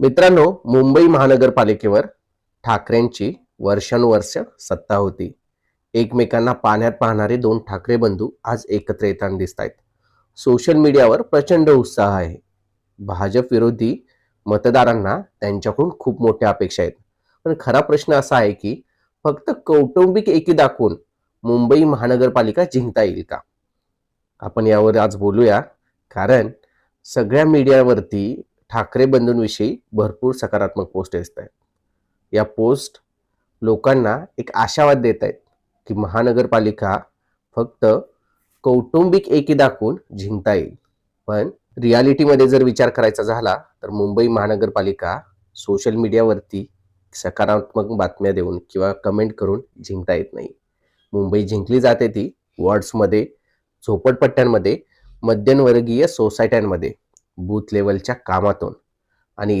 मित्रांनो मुंबई महानगरपालिकेवर ठाकरेंची वर्षानुवर्ष सत्ता होती. एकमेकांना पाण्यात पाहणारे दोन ठाकरे बंधू आज एकत्र येताना दिसत आहेत सोशल मीडियावर प्रचंड उत्साह आहे. भाजप विरोधी मतदारांना त्यांच्याकडून खूप मोठ्या अपेक्षा आहेत. पण खरा प्रश्न असा आहे की फक्त कौटुंबिक एकी दाखवून मुंबई महानगरपालिका जिंकता येईल का? आपण यावर आज बोलूया. कारण सगळ्या मीडियावरती ठाकरे बंधूंविषयी भरपूर सकारात्मक पोस्ट असत आहेत या पोस्ट लोकांना एक आशावाद देत आहेत की महानगरपालिका फक्त कौटुंबिक एकी दाखवून जिंकता येईल. पण रियालिटीमध्ये जर विचार करायचा झाला तर मुंबई महानगरपालिका सोशल मीडियावरती सकारात्मक बातम्या देऊन किंवा कमेंट करून जिंकता येत नाही. मुंबई जिंकली जाते ती वॉर्ड्समध्ये झोपडपट्ट्यांमध्ये मध्यमवर्गीय सोसायट्यांमध्ये बूथ लेवलच्या कामातून. आणि